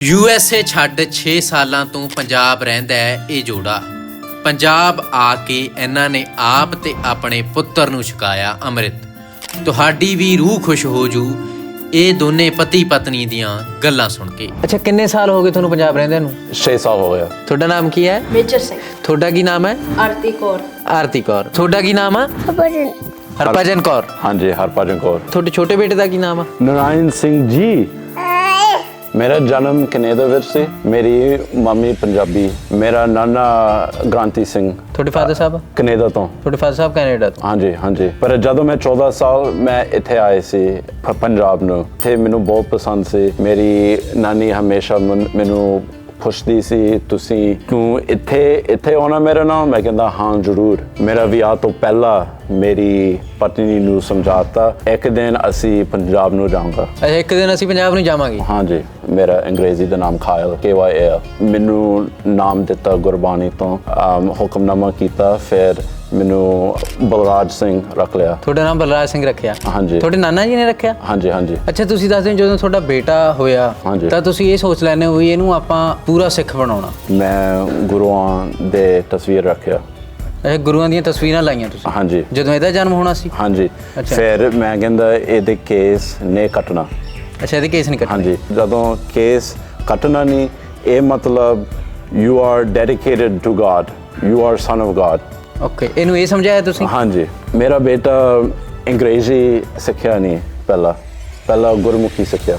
USA ਛੱਡ 6 ਸਾਲਾਂ ਤੋਂ ਪੰਜਾਬ ਰਹਿੰਦਾ ਹੈ ਇਹ ਜੋੜਾ। ਪੰਜਾਬ ਆ ਕੇ ਇਹਨਾਂ ਨੇ ਆਪ ਤੇ ਆਪਣੇ ਪੁੱਤਰ ਨੂੰ ਛਕਾਇਆ ਅੰਮ੍ਰਿਤ। ਤੁਹਾਡੀ ਵੀ ਰੂਹ ਖੁਸ਼ ਹੋ ਜੂ ਇਹ ਦੋਨੇ ਪਤੀ ਪਤਨੀ ਦੀਆਂ ਗੱਲਾਂ ਸੁਣ ਕੇ। ਅੱਛਾ ਕਿੰਨੇ ਸਾਲ ਹੋ ਗਏ ਤੁਹਾਨੂੰ ਪੰਜਾਬ ਰਹਿੰਦੇ ਨੂੰ? 6 ਸਾਲ ਹੋ ਗਿਆ ਤੁਹਾਡਾ ਨਾਮ ਕੀ ਹੈ? ਮੇਜਰ ਸਿੰਘ। ਤੁਹਾਡਾ ਕੀ ਨਾਮ ਹੈ? ਆਰਤੀ ਕੌਰ। ਆਰਤੀ ਕੌਰ। ਤੁਹਾਡਾ ਕੀ ਨਾਮ ਹੈ ਭਜਨ ਹਰਭਜਨ ਕੌਰ। ਹਾਂਜੀ ਹਰਭਜਨ ਕੌਰ। ਤੁਹਾਡੇ ਛੋਟੇ ਬੇਟੇ ਦਾ ਕੀ ਨਾਮ ਹੈ ਨਰਾਇਣ ਸਿੰਘ ਜੀ। ਮੇਰਾ ਜਨਮ ਕੈਨੇਡਾ ਵਿੱਚ ਸੀ ਮੇਰੀ ਮੰਮੀ ਪੰਜਾਬੀ ਮੇਰਾ ਨਾਨਾ ਗ੍ਰਾਂਤੀ ਸਿੰਘ। ਤੁਹਾਡੇ ਫਾਦਰ ਸਾਹਿਬ? ਕੈਨੇਡਾ ਤੋਂ। ਤੁਹਾਡੇ ਫਾਦਰ ਸਾਹਿਬ ਕੈਨੇਡਾ ਤੋਂ? ਹਾਂਜੀ ਹਾਂਜੀ। ਪਰ ਜਦੋਂ ਮੈਂ 14 ਸਾਲ ਮੈਂ ਇੱਥੇ ਆਏ ਸੀ ਪੰਜਾਬ ਨੂੰ ਤੇ ਮੈਨੂੰ ਬਹੁਤ ਪਸੰਦ ਸੀ। ਮੇਰੀ ਨਾਨੀ ਹਮੇਸ਼ਾ ਮਨ- ਪੁੱਛਦੀ ਸੀ ਤੁਸੀਂ ਤੂੰ ਇੱਥੇ ਇੱਥੇ ਆਉਣਾ ਮੇਰੇ ਨਾਲ ਮੈਂ ਕਹਿੰਦਾ ਹਾਂ ਜ਼ਰੂਰ। ਮੇਰਾ ਵਿਆਹ ਤੋਂ ਪਹਿਲਾਂ ਮੇਰੀ ਪਤਨੀ ਨੂੰ ਸਮਝਾਤਾ ਇੱਕ ਦਿਨ ਅਸੀਂ ਪੰਜਾਬ ਨੂੰ ਜਾਵਾਂਗਾ। ਅੱਛਾ ਇੱਕ ਦਿਨ ਅਸੀਂ ਪੰਜਾਬ ਨੂੰ ਜਾਵਾਂਗੇ? ਹਾਂਜੀ ਮੇਰਾ ਅੰਗਰੇਜ਼ੀ ਦਾ ਨਾਮ ਖਾਇਲ ਕੇ ਵਾਈ ਐਲ ਮੈਨੂੰ ਨਾਮ ਦਿੱਤਾ ਗੁਰਬਾਣੀ ਤੋਂ ਅਮ, ਹੁਕਮਨਾਮਾ ਕੀਤਾ ਫਿਰ ਮੈਨੂੰ ਬਲਰਾਜ ਸਿੰਘ ਰੱਖ ਲਿਆ। ਤੁਹਾਡਾ ਨਾਮ ਬਲਰਾਜ ਸਿੰਘ ਰੱਖਿਆ? ਹਾਂਜੀ। ਤੁਹਾਡੇ ਨਾਨਾ ਜੀ ਨੇ ਰੱਖਿਆ? ਹਾਂਜੀ ਹਾਂਜੀ। ਅੱਛਾ ਤੁਸੀਂ ਦੱਸਦੇ ਹੋ ਜਦੋਂ ਤੁਹਾਡਾ ਬੇਟਾ ਹੋਇਆ ਹਾਂਜੀ। ਤਾਂ ਤੁਸੀਂ ਇਹ ਸੋਚ ਲੈਨੇ ਹੋ ਵੀ ਇਹਨੂੰ ਆਪਾਂ ਪੂਰਾ ਸਿੱਖ ਬਣਾਉਣਾ। ਮੈਂ ਗੁਰੂਆਂ ਦੇ ਤਸਵੀਰ ਰੱਖਿਆ। ਇਹ ਗੁਰੂਆਂ ਦੀਆਂ ਤਸਵੀਰਾਂ ਲਾਈਆਂ ਤੁਸੀਂ? ਹਾਂਜੀ। ਜਦੋਂ ਇਹਦਾ ਜਨਮ ਹੋਣਾ ਸੀ? ਹਾਂਜੀ। ਅੱਛਾ। ਫਿਰ ਮੈਂ ਕਹਿੰਦਾ ਇਹਦੇ ਕੇਸ ਨੇ ਕੱਟਣਾ। ਅੱਛਾ ਇਹਦੇ ਕੇਸ ਨਹੀਂ ਕੱਟੇ ਹਾਂਜੀ। ਜਦੋਂ ਕੇਸ ਕੱਟਣਾ ਨਹੀਂ ਇਹ ਮਤਲਬ you are dedicated to God you are son of God okay ਇਹਨੂੰ ਇਹ ਸਮਝਾਇਆ ਤੁਸੀਂ? ਹਾਂਜੀ। ਮੇਰਾ ਬੇਟਾ ਅੰਗਰੇਜ਼ੀ ਸਿੱਖਿਆ ਨਹੀਂ ਪਹਿਲਾਂ। ਪਹਿਲਾਂ ਗੁਰਮੁਖੀ ਸਿੱਖਿਆ।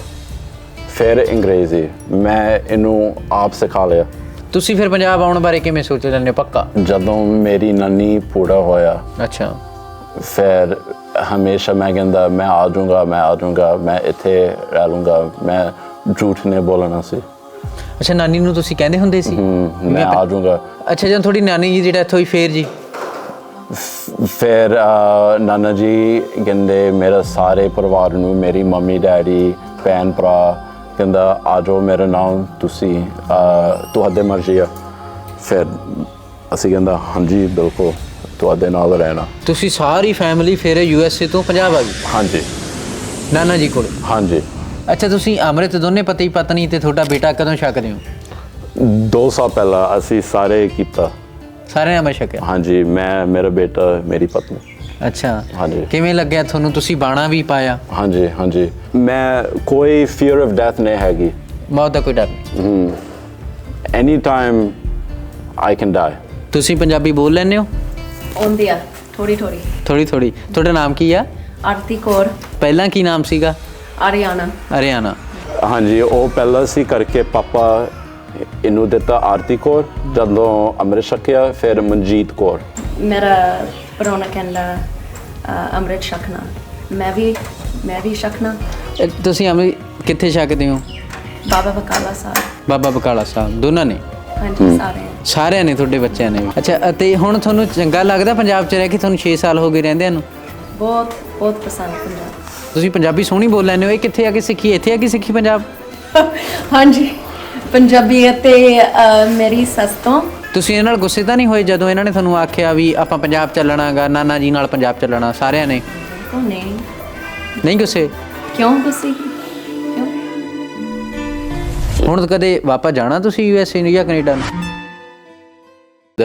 ਫਿਰ ਅੰਗਰੇਜ਼ੀ। ਮੈਂ ਇਹਨੂੰ ਆਪ ਸਿਖਾ ਲਿਆ। ਤੁਸੀਂ ਫਿਰ ਪੰਜਾਬ ਆਉਣ ਬਾਰੇ ਕਿਵੇਂ ਸੋਚ ਲੈਂਦੇ ਹੋ? ਪੱਕਾ? ਜਦੋਂ ਮੇਰੀ ਨਾਨੀ ਪੂਰਾ ਹੋਇਆ ਅੱਛਾ। ਫਿਰ ਹਮੇਸ਼ਾ ਮੈਂ ਕਹਿੰਦਾ ਮੈਂ ਆ ਜਾਊਂਗਾ ਮੈਂ ਆ ਜਾਊਂਗਾ ਮੈਂ ਇੱਥੇ ਰਹਿ ਲੂੰਗਾ ਮੈਂ ਝੂਠ ਨਹੀਂ ਬੋਲਣਾ ਸੀ। ਅੱਛਾ ਨਾਨੀ ਨੂੰ ਤੁਸੀਂ ਕਹਿੰਦੇ ਹੁੰਦੇ ਸੀ? ਮੈਂ ਆ ਜਾਊਂਗਾ। ਅੱਛਾ ਜਦੋਂ ਤੁਹਾਡੀ ਨਾਨੀ ਜੀ ਦੀ ਡੈਥ ਹੋਈ ਫੇਰ ਜੀ? ਫਿਰ ਨਾਨਾ ਜੀ ਕਹਿੰਦੇ ਮੇਰੇ ਸਾਰੇ ਪਰਿਵਾਰ ਨੂੰ ਮੇਰੀ ਮੰਮੀ ਡੈਡੀ ਭੈਣ ਭਰਾ ਕਹਿੰਦਾ ਆ ਜਾਓ ਮੇਰੇ ਨਾਲ ਤੁਸੀਂ ਤੁਹਾਡੇ ਮਰਜ਼ੀ ਆ। ਫਿਰ ਅਸੀਂ ਕਹਿੰਦਾ ਹਾਂਜੀ ਬਿਲਕੁਲ ਤੁਹਾਡੇ ਨਾਲ ਰਹਿਣਾ। ਤੁਸੀਂ ਸਾਰੀ ਫੈਮਿਲੀ ਫਿਰ ਯੂ ਐਸ ਏ ਤੋਂ ਪੰਜਾਬ ਆ ਗਈ ਹਾਂਜੀ। ਨਾਨਾ ਜੀ ਕੋਲ? ਹਾਂਜੀ। ਅੱਛਾ ਤੁਸੀਂ ਅੰਮ੍ਰਿਤ ਦੋਨੇ ਪਤੀ ਪਤਨੀ ਤੇ ਤੁਹਾਡਾ ਬੇਟਾ ਕਦੋਂ ਛਕਦੇ ਹੋ? ਦੋ ਸਾਲ ਪਹਿਲਾਂ ਅਸੀਂ ਸਾਰੇ ਕੀਤਾ। ਸਾਰਿਆਂ ਨੇ ਅੰਮ੍ਰਿਤ ਛਕਿਆ? ਹਾਂਜੀ ਮੈਂ ਮੇਰਾ ਬੇਟਾ ਮੇਰੀ ਪਤਨੀ। ਅੱਛਾ। ਹਾਂਜੀ। ਕਿਵੇਂ ਲੱਗਿਆ ਤੁਹਾਨੂੰ ਤੁਸੀਂ ਬਾਣਾ ਵੀ ਪਾਇਆ? ਹਾਂਜੀ ਹਾਂਜੀ। ਮੈਂ ਕੋਈ ਫੀਅਰ ਆਫ ਡੈਥ ਨਹੀਂ ਹੈਗੀ। ਮੌਤ ਦਾ ਕੋਈ ਡਰ ਨਹੀਂ। Any time I can die ਤੁਸੀਂ ਪੰਜਾਬੀ ਬੋਲ ਲੈਂਦੇ ਹੋ? ਆਉਂਦੀ ਆ ਥੋੜੀ ਥੋੜੀ ਥੋੜੀ ਥੋੜੀ ਤੁਹਾਡਾ ਨਾਮ ਕੀ ਆ? ਆਰਤੀ ਕੌਰ। ਪਹਿਲਾਂ ਕੀ ਨਾਮ ਸੀਗਾ? ਆਰੀਆਨਾ ਹਰਿਆਣਾ। ਹਾਂਜੀ ਉਹ ਪਹਿਲਾਂ ਸੀ ਕਰਕੇ ਪਾਪਾ ਇਹਨੂੰ ਦਿੱਤਾ ਆਰਤੀ ਕੌਰ ਜਦੋਂ ਅੰਮ੍ਰਿਤ ਛਕਿਆ ਫਿਰ ਮਨਜੀਤ ਕੌਰ। ਮੇਰਾ ਪਰੋਣਾ ਕਹਿੰਦਾ ਅ, ਅੰਮ੍ਰਿਤ ਛਕਣਾ ਮੈਂ ਵੀ ਮੈਂ ਵੀ ਛਕਣਾ ਇਹ ਤੁਸੀਂ ਅੰਮ੍ਰਿਤ ਕਿੱਥੇ ਛਕਦੇ ਹੋ? ਬਾਬਾ ਬਕਾਲਾ ਸਾਹਿਬ। ਬਾਬਾ ਬਕਾਲਾ ਸਾਹਿਬ ਦੋਨਾਂ ਨੇ? ਹਾਂਜੀ ਸਾਰੇ ਸਾਰਿਆਂ ਨੇ। ਤੁਹਾਡੇ ਬੱਚਿਆਂ ਨੇ ਵੀ। ਅੱਛਾ ਅਤੇ ਹੁਣ ਤੁਹਾਨੂੰ ਚੰਗਾ ਲੱਗਦਾ ਪੰਜਾਬ 'ਚ ਰਹਿ ਕੇ ਤੁਹਾਨੂੰ 6 ਸਾਲ ਹੋ ਗਏ ਰਹਿੰਦਿਆਂ ਨੂੰ? ਬਹੁਤ ਬਹੁਤ ਪਸੰਦ ਪੰਜਾਬ। ਤੁਸੀਂ ਪੰਜਾਬੀ ਸੋਹਣੀ ਬੋਲ ਲੈਂਦੇ ਹੋ ਇਹ ਕਿੱਥੇ ਆ ਕੇ ਸਿੱਖੀ ਇੱਥੇ ਆ ਕੇ ਸਿੱਖੀ ਪੰਜਾਬ? ਹਾਂਜੀ ਪੰਜਾਬੀ ਅਤੇ ਅ, ਮੇਰੀ ਸੱਸ ਤੋਂ ਤੁਸੀਂ ਇਹਨਾਂ ਨਾਲ ਗੁੱਸੇ ਤਾਂ ਨਹੀਂ ਹੋਏ ਜਦੋਂ ਇਹਨਾਂ ਨੇ ਤੁਹਾਨੂੰ ਆਖਿਆ ਵੀ ਆਪਾਂ ਪੰਜਾਬ ਚੱਲਣਾਗਾ ਨਾਨਾ ਜੀ ਨਾਲ ਪੰਜਾਬ ਚੱਲਣਾ ਸਾਰਿਆਂ ਨੇ? ਉਹ ਨਹੀਂ। ਨਹੀਂ ਗੁੱਸੇ? ਕਿਉਂ ਗੁੱਸੇ? ਕਿਉਂ? ਹੁਣ ਕਦੇ ਵਾਪਸ ਜਾਣਾ ਤੁਸੀਂ ਯੂ ਐਸ ਏ ਨੂੰ ਜਾਂ ਕੈਨੇਡਾ ਨੂੰ?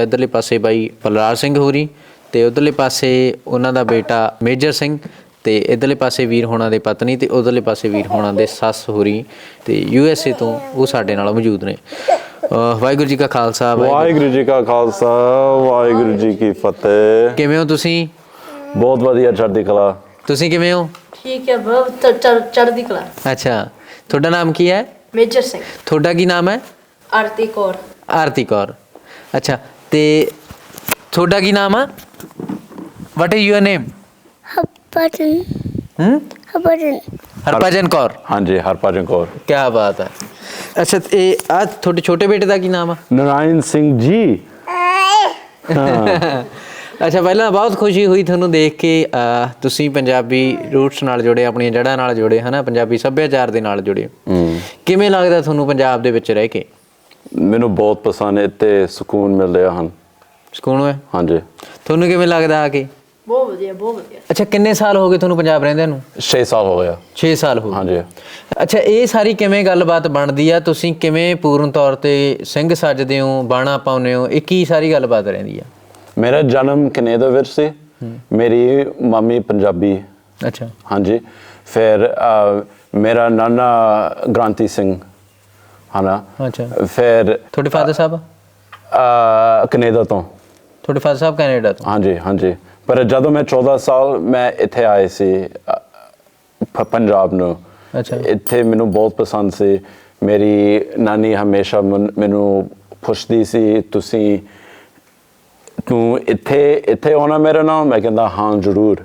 ਇਧਰਲੇ ਪਾਸੇ ਬਾਈ ਬਲਰਾਜ ਸਿੰਘ ਹੋਰੀ ਤੇ ਉਧਰਲੇ ਪਾਸੇ ਉਹਨਾਂ ਦਾ ਬੇਟਾ ਮੇਜਰ ਸਿੰਘ ਤੇ ਇਧਰਲੇ ਪਾਸੇ ਵੀਰ ਹੋਣਾ ਦੇ ਪਤਨੀ ਤੇ ਉਧਰਲੇ ਪਾਸੇ ਵੀਰ ਹੋਣਾ ਦੇ ਸੱਸ ਹੋਰੀ ਤੇ ਯੂ ਐਸ ਏ ਤੋਂ ਉਹ ਸਾਡੇ ਨਾਲ ਮੌਜੂਦ ਨੇ। ਵਾਹਿਗੁਰੂ ਜੀ ਕਾ ਖਾਲਸਾ ਵਾਹਿਗੁਰੂ ਜੀ ਕਾ ਖਾਲਸਾ ਵਾਹਿਗੁਰੂ ਜੀ ਕੀ ਫਤਿਹ। ਕਿਵੇਂ ਹੋ ਤੁਸੀਂ? ਬਹੁਤ ਵਧੀਆ ਚੜ੍ਹਦੀ ਕਲਾ। ਤੁਸੀਂ ਕਿਵੇਂ ਹੋ? ਠੀਕ ਹੈ ਬਹੁਤ ਚੜ੍ਹਦੀ ਕਲਾ। ਅੱਛਾ ਤੁਹਾਡਾ ਨਾਮ ਕੀ ਹੈ? ਮੇਜਰ ਸਿੰਘ। ਤੁਹਾਡਾ ਕੀ ਨਾਮ ਹੈ? ਆਰਤੀ ਕੌਰ। ਆਰਤੀ ਕੌਰ। ਅੱਛਾ ਤੇ ਤੁਹਾਡਾ ਕੀ ਨਾਮ ਆ? ਵਾਟ ਇਜ਼ ਯੂਰ ਨੇਮ ਭਜਨ ਹਮ ਭਜਨ ਹਰਭਜਨ ਕੌਰ। ਹਾਂਜੀ ਹਰਭਜਨ ਕੌਰ। ਕੀ ਬਾਤ ਹੈ। ਅੱਛਾ ਇਹ ਆ ਤੁਹਾਡੇ ਛੋਟੇ ਬੇਟੇ ਦਾ ਕੀ ਨਾਮ ਆ? ਨਰਾਇਣ ਸਿੰਘ ਜੀ। ਅੱਛਾ ਪਹਿਲਾਂ ਬਹੁਤ ਖੁਸ਼ੀ ਹੋਈ ਤੁਹਾਨੂੰ ਦੇਖ ਕੇ ਤੁਸੀਂ ਪੰਜਾਬੀ ਰੂਟਸ ਨਾਲ ਜੁੜੇ ਆਪਣੀਆਂ ਜੜ੍ਹਾਂ ਨਾਲ ਜੁੜੇ ਹਨਾ? ਪੰਜਾਬੀ ਸੱਭਿਆਚਾਰ ਦੇ ਨਾਲ ਜੁੜੇ। ਕਿਵੇਂ ਲੱਗਦਾ ਤੁਹਾਨੂੰ ਪੰਜਾਬ ਦੇ ਵਿੱਚ ਰਹਿ ਕੇ? ਮੈਨੂੰ ਬਹੁਤ ਪਸੰਦ ਹੈ ਤੇ ਸਕੂਨ ਮਿਲ ਰਿਹਾ ਹਨ। ਸਕੂਨ ਹੈ ਹਾਂਜੀ। ਤੁਹਾਨੂੰ ਕਿਵੇਂ ਲੱਗਦਾ ਆ ਕੇ? ਬਹੁਤ ਵਧੀਆ ਬਹੁਤ ਵਧੀਆ। ਅੱਛਾ ਕਿੰਨੇ ਸਾਲ ਹੋ ਗਏ ਤੁਹਾਨੂੰ ਪੰਜਾਬ ਰਹਿੰਦਿਆਂ ਨੂੰ? 6 ਸਾਲ ਹੋ ਗਿਆ 6 ਸਾਲ ਹੋ ਗਏ। ਹਾਂਜੀ। ਅੱਛਾ ਇਹ ਸਾਰੀ ਕਿਵੇਂ ਗੱਲਬਾਤ ਬਣਦੀ ਆ? ਤੁਸੀਂ ਕਿਵੇਂ ਪੂਰਨ ਤੌਰ ਤੇ ਸਿੰਘ ਸੱਜਦੇ ਹੋ ਬਾਣਾ ਪਾਉਂਦੇ ਹੋ? ਇਹ ਕੀ ਸਾਰੀ ਗੱਲਬਾਤ ਰਹਿੰਦੀ ਆ? ਮੇਰਾ ਜਨਮ ਕੈਨੇਡਾ ਵਿੱਚ ਸੀ। ਮੇਰੀ ਮੰਮੀ ਪੰਜਾਬੀ। ਅੱਛਾ। ਹਾਂਜੀ। ਫਿਰ ਮੇਰਾ ਨਾਨਾ ਗ੍ਰਾਂਤੀ ਸਿੰਘ। ਹਨਾ? ਅੱਛਾ। ਫਿਰ ਤੁਹਾਡੇ ਫਾਦਰ ਸਾਹਿਬ? ਕੈਨੇਡਾ ਤੋਂ। ਤੁਹਾਡੇ ਫਾਦਰ ਸਾਹਿਬ ਕੈਨੇਡਾ ਤੋਂ? ਹਾਂਜੀ ਹਾਂਜੀ। ਪਰ ਜਦੋਂ ਮੈਂ 14 ਸਾਲ ਮੈਂ ਇੱਥੇ ਆਏ ਸੀ ਪ- ਪੰਜਾਬ ਨੂੰ। ਅੱਛਾ। ਇੱਥੇ ਮੈਨੂੰ ਬਹੁਤ ਪਸੰਦ ਸੀ। ਮੇਰੀ ਨਾਨੀ ਹਮੇਸ਼ਾ ਮਨ- ਮੈਨੂੰ ਪੁੱਛਦੀ ਸੀ ਤੁਸੀਂ ਤੂੰ ਇੱਥੇ ਇੱਥੇ ਆਉਣਾ ਮੇਰੇ ਨਾਲ? ਮੈਂ ਕਹਿੰਦਾ ਹਾਂ ਜ਼ਰੂਰ।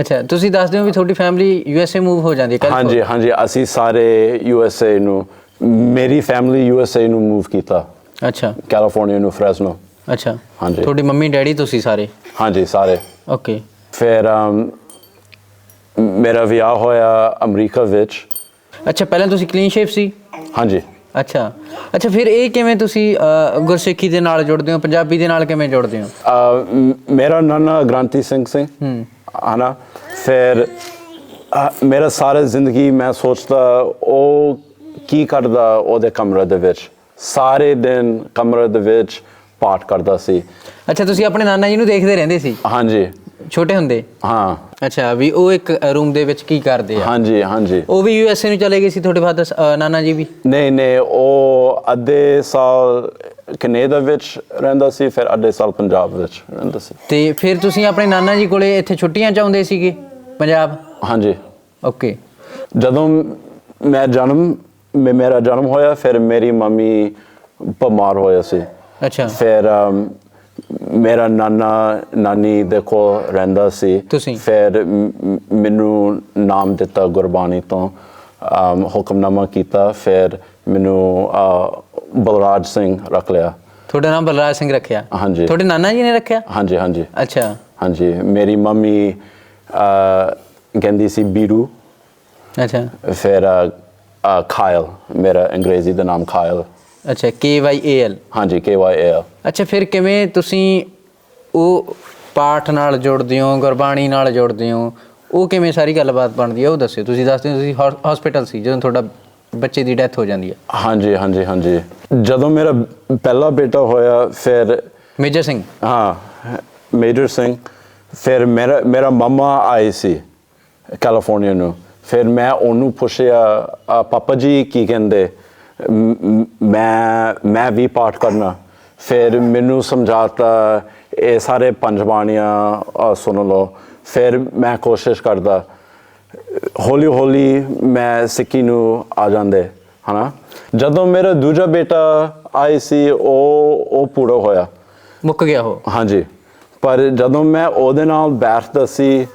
ਅੱਛਾ ਤੁਸੀਂ ਦੱਸਦੇ ਹੋ ਵੀ ਤੁਹਾਡੀ family U S A move ਹੋ ਜਾਂਦੀ ਹੈ ਹਾਂਜੀ ਹਾਂਜੀ ਅਸੀਂ ਸਾਰੇ ਯੂ ਐਸ ਏ ਨੂੰ ਮੇਰੀ ਫੈਮਿਲੀ ਯੂ ਐਸ ਏ ਨੂੰ ਮੂਵ ਕੀਤਾ। ਅੱਛਾ। ਕੈਲੀਫੋਰਨੀਆ ਨੂੰ ਫ੍ਰੈਸਨੋ ਅੱਛਾ। ਹਾਂਜੀ। ਤੁਹਾਡੀ ਮੰਮੀ ਡੈਡੀ ਤੁਸੀਂ ਸਾਰੇ? ਹਾਂਜੀ ਸਾਰੇ। ਓਕੇ ਫਿਰ ਅਮ, ਮੇਰਾ ਵਿਆਹ ਹੋਇਆ ਅਮਰੀਕਾ ਵਿੱਚ। ਅੱਛਾ ਪਹਿਲਾਂ ਤੁਸੀਂ ਕਲੀਨ ਸ਼ੇਪ ਸੀ? ਹਾਂਜੀ। ਅੱਛਾ। ਅੱਛਾ ਫਿਰ ਇਹ ਕਿਵੇਂ ਤੁਸੀਂ ਅਹ, ਗੁਰਸਿੱਖੀ ਦੇ ਨਾਲ ਜੁੜਦੇ ਹੋ ਪੰਜਾਬੀ ਦੇ ਨਾਲ ਕਿਵੇਂ ਜੁੜਦੇ ਹੋ? ਅਹ, ਮ- ਮੇਰਾ ਨਾਨਾ ਗ੍ਰਾਂਤੀ ਸਿੰਘ ਸੀ। ਹੂੰ। ਹਨਾ? ਫਿਰ ਅਹ, ਮੇਰਾ ਸਾਰਾ ਜ਼ਿੰਦਗੀ ਮੈਂ ਸੋਚਦਾ ਉਹ ਕੀ ਕਰਦਾ ਉਹਦੇ ਕਮਰੇ ਦੇ ਵਿੱਚ? ਸਾਰੇ ਦਿਨ ਕਮਰੇ ਦੇ ਵਿੱਚ ਪਾਠ ਕਰਦਾ ਸੀ। ਅੱਛਾ ਤੁਸੀਂ ਆਪਣੇ ਨਾਨਾ ਜੀ ਨੂੰ ਦੇਖਦੇ ਰਹਿੰਦੇ ਸੀ? ਹਾਂਜੀ। ਛੋਟੇ ਹੁੰਦੇ? ਹਾਂ। ਅੱਛਾ ਵੀ ਉਹ ਇੱਕ ਰੂਮ ਦੇ ਵਿੱਚ ਕੀ ਕਰਦੇ ਆ? ਹਾਂਜੀ ਹਾਂਜੀ। ਉਹ ਵੀ ਯੂ ਐਸ ਏ ਨੂੰ ਚਲੇ ਗਏ ਸੀ ਤੁਹਾਡੇ ਫਾਦਰ ਨਾਨਾ ਜੀ ਵੀ? ਨਹੀਂ ਨਹੀਂ ਉਹ ਅੱਧੇ ਸਾਲ ਕੈਨੇਡਾ ਵਿੱਚ ਰਹਿੰਦਾ ਸੀ ਫਿਰ ਅੱਧੇ ਸਾਲ ਪੰਜਾਬ ਵਿੱਚ ਰਹਿੰਦਾ ਸੀ। ਤੇ ਫਿਰ ਤੁਸੀਂ ਆਪਣੇ ਨਾਨਾ ਜੀ ਕੋਲੇ ਇੱਥੇ ਛੁੱਟੀਆਂ ਚ ਆਉਂਦੇ ਸੀਗੇ ਪੰਜਾਬ? ਹਾਂਜੀ। ਓਕੇ। ਜਦੋਂ ਮੈਂ ਜਨਮ ਮੇਰਾ ਜਨਮ ਹੋਇਆ ਫਿਰ ਮੇਰੀ ਮੰਮੀ ਬਿਮਾਰ ਹੋਇਆ ਸੀ। ਅੱਛਾ। ਫਿਰ ਮੇਰਾ ਨਾਨਾ ਨਾਨੀ ਦੇ ਕੋਲ ਰਹਿੰਦਾ ਸੀ। ਤੁਸੀਂ? ਫਿਰ ਮ- ਮੈਨੂੰ ਨਾਮ ਦਿੱਤਾ ਗੁਰਬਾਣੀ ਤੋਂ। ਅਮ, ਹੁਕਮਨਾਮਾ ਕੀਤਾ। ਫਿਰ ਮੈਨੂੰ ਅ, ਬਲਰਾਜ ਸਿੰਘ ਰੱਖ ਲਿਆ। ਤੁਹਾਡਾ ਨਾਮ ਬਲਰਾਜ ਸਿੰਘ ਰੱਖਿਆ? ਹਾਂਜੀ। ਤੁਹਾਡੇ ਨਾਨਾ ਜੀ ਨੇ ਰੱਖਿਆ? ਹਾਂਜੀ ਹਾਂਜੀ। ਅੱਛਾ। ਹਾਂਜੀ। ਮੇਰੀ ਮੰਮੀ ਅ, ਕਹਿੰਦੀ ਸੀ ਬੀਰੂ। ਅੱਛਾ। ਫਿਰ ਅ, ਅ, ਖਾਇਲ। ਮੇਰਾ ਅੰਗਰੇਜ਼ੀ ਦਾ ਨਾਮ ਖਾਇਲ। ਅੱਛਾ ਕੇ ਵਾਈ ਏ ਐਲ ਹਾਂਜੀ ਕੇ ਵਾਈ ਏ ਅੱਛਾ ਫਿਰ ਕਿਵੇਂ ਤੁਸੀਂ ਉਹ ਪਾਠ ਨਾਲ ਜੁੜਦੇ ਹੋ ਗੁਰਬਾਣੀ ਨਾਲ ਜੁੜਦੇ ਹੋ? ਉਹ ਕਿਵੇਂ ਸਾਰੀ ਗੱਲਬਾਤ ਬਣਦੀ ਹੈ ਉਹ ਦੱਸਿਓ। ਤੁਸੀਂ ਦੱਸਦੇ ਹੋ ਤੁਸੀਂ ਹਸਪੀਟਲ ਸੀ ਜਦੋਂ ਤੁਹਾਡਾ ਬੱਚੇ ਦੀ ਡੈਥ ਹੋ ਜਾਂਦੀ ਹੈ ਹਾਂਜੀ ਹਾਂਜੀ ਹਾਂਜੀ। ਜਦੋਂ ਮੇਰਾ ਪਹਿਲਾ ਬੇਟਾ ਹੋਇਆ ਫਿਰ ਮੇਜਰ ਸਿੰਘ? ਹਾਂ ਮੇਜਰ ਸਿੰਘ। ਫਿਰ ਮੇਰਾ ਮੇਰਾ ਮਮਾ ਆਏ ਸੀ ਕੈਲੀਫੋਰਨੀਆ ਨੂੰ। ਫਿਰ ਮੈਂ ਉਹਨੂੰ ਪੁੱਛਿਆ "ਅ, ਪਾਪਾ ਜੀ ਕੀ ਕਹਿੰਦੇ? ਮ- ਮ- ਵੀ ਪਾਠ ਕਰਨਾ। ਫਿਰ ਮੈਨੂੰ ਸਮਝਾਤਾ ਇਹ ਸਾਰੇ ਪੰਜ ਬਾਣੀਆਂ ਸੁਣ ਲਓ। ਫਿਰ ਮੈਂ ਕੋਸ਼ਿਸ਼ ਕਰਦਾ ਹੌਲੀ ਹੌਲੀ ਮੈਂ ਸਿੱਖੀ ਨੂੰ ਆ ਜਾਂਦੇ ਹਨਾ? ਜਦੋਂ ਮੇਰਾ ਦੂਜਾ ਬੇਟਾ ਆਈ ਸੀ ਉਹ ਉਹ ਪੂਰਾ ਹੋਇਆ। ਮੁੱਕ ਗਿਆ ਉਹ? ਹਾਂਜੀ। ਪਰ ਜਦੋਂ ਮੈਂ ਉਹਦੇ ਨਾਲ ਬੈਠਦਾ ਸੀ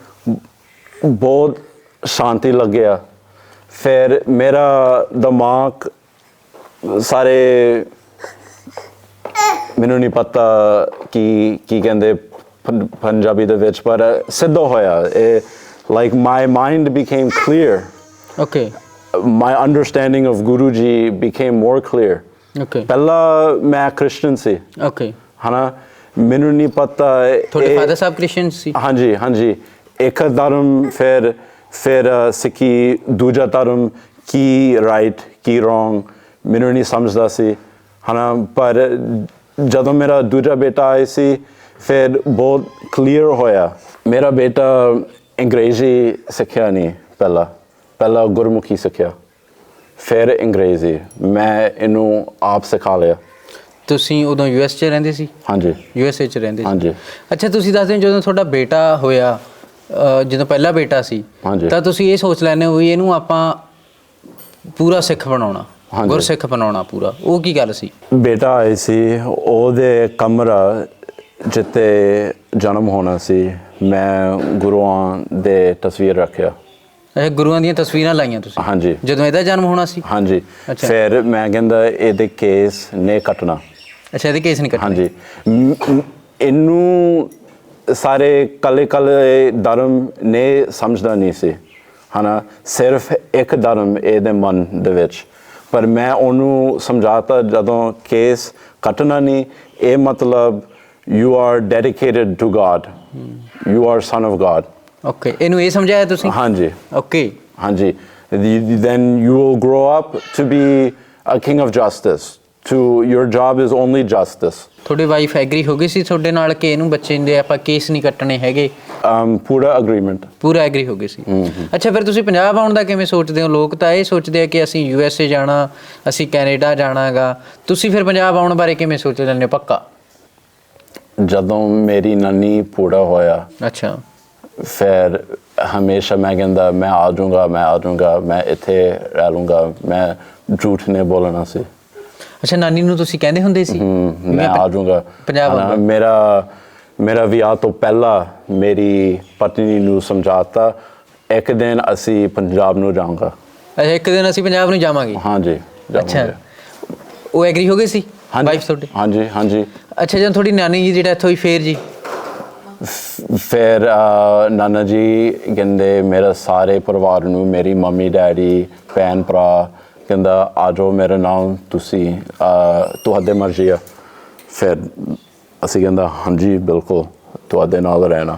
ਬਹੁਤ ਸ਼ਾਂਤੀ ਲੱਗਿਆ। ਫਿਰ ਮੇਰਾ ਦਿਮਾਗ ਸਾਰੇ ਮੈਨੂੰ ਨਹੀਂ ਪਤਾ ਕੀ ਕੀ ਕਹਿੰਦੇ ਪੰਜਾਬੀ ਦੇ ਵਿੱਚ ਪਰ ਸਿੱਧਾ ਹੋਇਆ। ਇਹ like my mind became clear. Okay my understanding of Guru Ji became more clear. Okay ਪਹਿਲਾਂ ਮੈਂ ਕ੍ਰਿਸਚੀਅਨ ਸੀ ਓਕੇ ਹਨਾ ਮੈਨੂੰ ਨਹੀਂ ਪਤਾ ਤੁਹਾਡੇ ਫਾਦਰ ਸਾਹਿਬ ਕ੍ਰਿਸਚੀਅਨ ਸੀ ਹਾਂਜੀ ਹਾਂਜੀ ਇੱਕ ਧਰਮ ਫਿਰ ਫਿਰ ਸਿੱਖੀ ਦੂਜਾ ਧਰਮ ਕੀ ਰਾਈਟ ਕੀ ਰੋਂਗ ਮੈਨੂੰ ਨਹੀਂ ਸਮਝਦਾ ਸੀ। ਹਨਾ ਪਰ ਜਦੋਂ ਮੇਰਾ ਦੂਜਾ ਬੇਟਾ ਆਇਆ ਸੀ ਫਿਰ ਬਹੁਤ ਕਲੀਅਰ ਹੋਇਆ। ਮੇਰਾ ਬੇਟਾ ਅੰਗਰੇਜ਼ੀ ਸਿੱਖਿਆ ਨਹੀਂ ਪਹਿਲਾਂ। ਪਹਿਲਾਂ ਗੁਰਮੁਖੀ ਸਿੱਖਿਆ। ਫਿਰ ਅੰਗਰੇਜ਼ੀ। ਮੈਂ ਇਹਨੂੰ ਆਪ ਸਿਖਾ ਲਿਆ। ਤੁਸੀਂ ਉਦੋਂ ਯੂ ਐਸ 'ਚ ਰਹਿੰਦੇ ਸੀ? ਹਾਂਜੀ। ਯੂ ਐਸ ਏ 'ਚ ਰਹਿੰਦੇ ਸੀ? ਹਾਂਜੀ। ਅੱਛਾ ਤੁਸੀਂ ਦੱਸਦੇ ਹੋ ਜਦੋਂ ਤੁਹਾਡਾ ਬੇਟਾ ਹੋਇਆ ਜਦੋਂ ਪਹਿਲਾ ਬੇਟਾ ਸੀ ਹਾਂਜੀ। ਤਾਂ ਤੁਸੀਂ ਇਹ ਸੋਚ ਲੈਂਦੇ ਹੋ ਵੀ ਇਹਨੂੰ ਆਪਾਂ ਪੂਰਾ ਸਿੱਖ ਬਣਾਉਣਾ। ਗੁਰਸਿੱਖ ਬਣਾਉਣਾ ਪੂਰਾ। ਉਹ ਕੀ ਗੱਲ ਸੀ? ਬੇਟਾ ਆਇਆ ਸੀ ਉਹਦੇ ਕਮਰਾ ਜਿੱਤੇ ਜਨਮ ਹੋਣਾ ਸੀ। ਮੈਂ ਗੁਰੂਆਂ ਦੇ ਤਸਵੀਰ ਰੱਖਿਆ। ਇਹ ਗੁਰੂਆਂ ਦੀਆਂ ਤਸਵੀਰਾਂ ਲਾਈਆਂ ਤੁਸੀਂ? ਹਾਂਜੀ। ਜਦੋਂ ਇਹਦਾ ਜਨਮ ਹੋਣਾ ਸੀ? ਹਾਂਜੀ। ਫਿਰ ਮੈਂ ਕਹਿੰਦਾ ਇਹਦੇ ਕੇਸ ਨੇ ਕੱਟਣਾ। ਅੱਛਾ ਇਹਦੇ ਕੇਸ ਨਹੀਂ ਕੱਟਣੇ। ਹਾਂਜੀ। ਇਹਨੂੰ ਸਾਰੇ ਕੱਲੇ ਕੱਲੇ ਧਰਮ ਨੇ ਸਮਝਦਾ ਨਹੀਂ ਸੀ। ਹਨਾ? ਸਿਰਫ ਇੱਕ ਧਰਮ ਇਹਦੇ ਮਨ ਦੇ ਵਿੱਚ। ਪਰ ਮੈਂ ਉਹਨੂੰ ਸਮਝਾਤਾ ਜਦੋਂ ਕੇਸ ਕੱਟਣਾ ਨਹੀਂ ਇਹ ਮਤਲਬ you are dedicated to God you are son of God okay ਇਹਨੂੰ ਇਹ ਸਮਝਾਇਆ ਤੁਸੀਂ? ਹਾਂਜੀ। ਓਕੇ ਹਾਂਜੀ। Then you will grow up to be a king of justice. To your job is only justice. ਤੁਹਾਡੀ ਵਾਈਫ ਐਗਰੀ ਹੋ ਗਈ ਸੀ ਤੁਹਾਡੇ ਨਾਲ ਕਿ ਇਹਨੂੰ ਬੱਚੇ ਦੇ ਆਪਾਂ ਕੇਸ ਨਹੀਂ ਕੱਟਣੇ ਹੈਗੇ? Um, ਪੂਰਾ agreement ਪੂਰਾ ਐਗਰੀ ਹੋ ਗਏ ਸੀ। ਅੱਛਾ ਫਿਰ ਤੁਸੀਂ ਪੰਜਾਬ ਆਉਣ ਦਾ ਕਿਵੇਂ ਸੋਚਦੇ ਹੋ? ਲੋਕ ਤਾਂ ਇਹ ਸੋਚਦੇ ਆ ਕਿ ਅਸੀਂ ਯੂ ਐਸ ਏ ਜਾਣਾ ਅਸੀਂ ਕੈਨੇਡਾ ਜਾਣਾਗਾ। ਤੁਸੀਂ ਫਿਰ ਪੰਜਾਬ ਆਉਣ ਬਾਰੇ ਕਿਵੇਂ ਸੋਚ ਲੈਂਦੇ ਹੋ? ਪੱਕਾ? ਜਦੋਂ ਮੇਰੀ ਨਾਨੀ ਪੂਰਾ ਹੋਇਆ ਅੱਛਾ। ਫਿਰ ਹਮੇਸ਼ਾ ਮੈਂ ਕਹਿੰਦਾ ਮੈਂ ਆ ਜਾਊਂਗਾ ਮੈਂ ਆ ਜਾਊਂਗਾ ਮੈਂ ਇੱਥੇ ਰਹਿ ਲੂੰਗਾ ਮੈਂ ਝੂਠ ਨਹੀਂ ਬੋਲਣਾ ਸੀ। ਅੱਛਾ ਨਾਨੀ ਨੂੰ ਤੁਸੀਂ ਕਹਿੰਦੇ ਹੁੰਦੇ ਸੀ? ਹਮ, ਮੈਂ ਆ ਜਾਊਂਗਾ। ਪੰਜਾਬ। ਮੇਰਾ ਮੇਰਾ ਵਿਆਹ ਤੋਂ ਪਹਿਲਾਂ ਮੇਰੀ ਪਤਨੀ ਨੂੰ ਸਮਝਾਤਾ ਇੱਕ ਦਿਨ ਅਸੀਂ ਪੰਜਾਬ ਨੂੰ ਜਾਵਾਂਗਾ। ਅੱਛਾ ਇੱਕ ਦਿਨ ਅਸੀਂ ਪੰਜਾਬ ਨੂੰ ਜਾਵਾਂਗੇ? ਹਾਂਜੀ ਅੱਛਾ। ਜਾਵਾਂਗੇ ਉਹ ਐਗਰੀ ਹੋ ਗਏ ਸੀ? ਵਾਈਫ ਤੁਹਾਡੀ? ਹਾਂਜੀ ਹਾਂਜੀ। ਅੱਛਾ ਜਦੋਂ ਤੁਹਾਡੀ ਨਾਨੀ ਜੀ ਦੀ ਡੈਥ ਹੋਈ ਫੇਰ ਜੀ? ਫਿਰ ਅਹ, ਨਾਨਾ ਜੀ ਕਹਿੰਦੇ ਮੇਰੇ ਸਾਰੇ ਪਰਿਵਾਰ ਨੂੰ ਮੇਰੀ ਮੰਮੀ ਡੈਡੀ ਭੈਣ ਭਰਾ ਕਹਿੰਦਾ ਆ ਜਾਓ ਮੇਰੇ ਨਾਲ ਤੁਸੀਂ ਅਹ, ਤੁਹਾਡੇ ਮਰਜ਼ੀ ਆ। ਫਿਰ ਅਸੀਂ ਕਹਿੰਦਾ ਹਾਂਜੀ ਬਿਲਕੁਲ ਤੁਹਾਡੇ ਨਾਲ ਰਹਿਣਾ।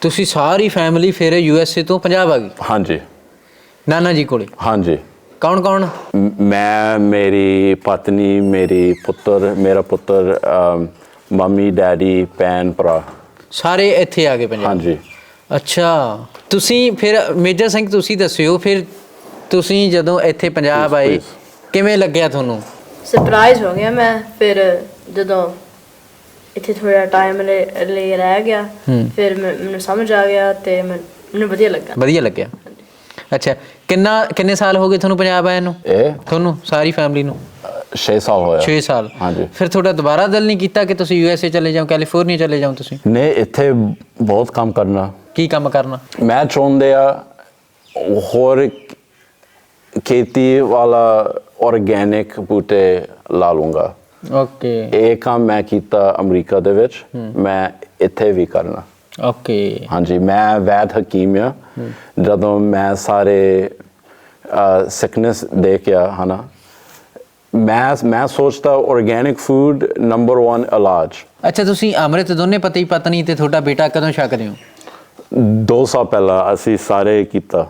ਤੁਸੀਂ ਸਾਰੀ ਫੈਮਿਲੀ ਫਿਰ ਯੂ ਐਸ ਏ ਤੋਂ ਪੰਜਾਬ ਆ ਗਈ? ਹਾਂਜੀ। ਨਾਨਾ ਜੀ ਕੋਲੇ? ਹਾਂਜੀ। ਕੌਣ ਕੌਣ? ਮ- ਮੈਂ ਮੇਰੀ ਪਤਨੀ ਮੇਰੀ ਪੁੱਤਰ ਮੇਰਾ ਪੁੱਤਰ ਅਮ, ਮੰਮੀ ਡੈਡੀ ਭੈਣ ਭਰਾ। ਸਾਰੇ ਇੱਥੇ ਆ ਗਏ ਪੰਜਾਬ? ਹਾਂਜੀ। ਅੱਛਾ। ਤੁਸੀਂ ਫਿਰ ਮੇਜਰ ਸਿੰਘ ਤੁਸੀਂ ਦੱਸਿਓ ਫਿਰ ਤੁਸੀਂ ਜਦੋਂ ਇੱਥੇ ਪੰਜਾਬ ਆਏ please. ਕਿਵੇਂ ਲੱਗਿਆ ਤੁਹਾਨੂੰ? ਸਰਪ੍ਰਾਈਜ਼ ਹੋ ਗਿਆ ਮੈਂ ਫਿਰ ਜਦੋਂ ਇੱਥੇ ਥੋੜਾ ਟਾਈਮ ਲਈ ਰਹਿ ਗਿਆ। ਫਿਰ ਮੈਨੂੰ ਸਮਝ ਆ ਗਿਆ ਤੇ ਮੈਨੂੰ ਵਧੀਆ ਲੱਗਾ। ਵਧੀਆ ਲੱਗਿਆ। ਅੱਛਾ ਕਿੰਨਾ ਕਿੰਨੇ ਸਾਲ ਹੋ ਗਏ ਤੁਹਾਨੂੰ ਪੰਜਾਬ ਆਏ ਨੂੰ? ਇਹ? ਤੁਹਾਨੂੰ ਸਾਰੀ ਫੈਮਿਲੀ ਨੂੰ? 6 ਸਾਲ ਹੋਇਆ। 6 ਸਾਲ। ਹਾਂਜੀ। ਫਿਰ ਤੁਹਾਡਾ ਦੁਬਾਰਾ ਦਿਲ ਨਹੀਂ ਕੀਤਾ ਕਿ ਤੁਸੀਂ ਯੂ ਐਸ ਏ ਚਲੇ ਜਾਓ ਕੈਲੀਫੋਰਨੀਆ ਚਲੇ ਜਾਓ ਤੁਸੀਂ? ਨੇ ਇੱਥੇ ਬਹੁਤ ਕੰਮ ਕਰਨਾ। ਕੀ ਕੰਮ ਕਰਨਾ? ਮੈਂ ਚਾਹੁੰਦੇ ਆ ਹੋਰ ਖੇਤੀ ਵਾਲਾ ਆਰਗੈਨਿਕ ਬੂਟੇ ਲਾ ਲੂੰਗਾ ਓਕੇ ਇਹ ਕੰਮ ਮੈਂ ਕੀਤਾ ਅਮਰੀਕਾ ਦੇ ਵਿੱਚ। ਮੈਂ ਇੱਥੇ ਵੀ ਕਰਨਾ। ਓਕੇ ਹਾਂਜੀ ਮੈਂ ਵੈਦ ਹਕੀਮ ਆ। ਜਦੋਂ ਮੈਂ ਸਾਰੇ ਸਿਕਨੈਸ ਦੇਖਿਆ ਹਨਾ। ਮੈਂ ਮੈਂ ਸੋਚਦਾ ਆਰਗੈਨਿਕ ਫੂਡ ਨੰਬਰ 1 ਇਲਾਜ ਅੱਛਾ ਤੁਸੀਂ ਅੰਮ੍ਰਿਤ ਦੋਨੇ ਪਤੀ ਪਤਨੀ ਤੇ ਤੁਹਾਡਾ ਬੇਟਾ ਕਦੋਂ ਛਕਦੇ ਹੋ? ਦੋ ਸਾਲ ਪਹਿਲਾਂ ਅਸੀਂ ਸਾਰੇ ਕੀਤਾ।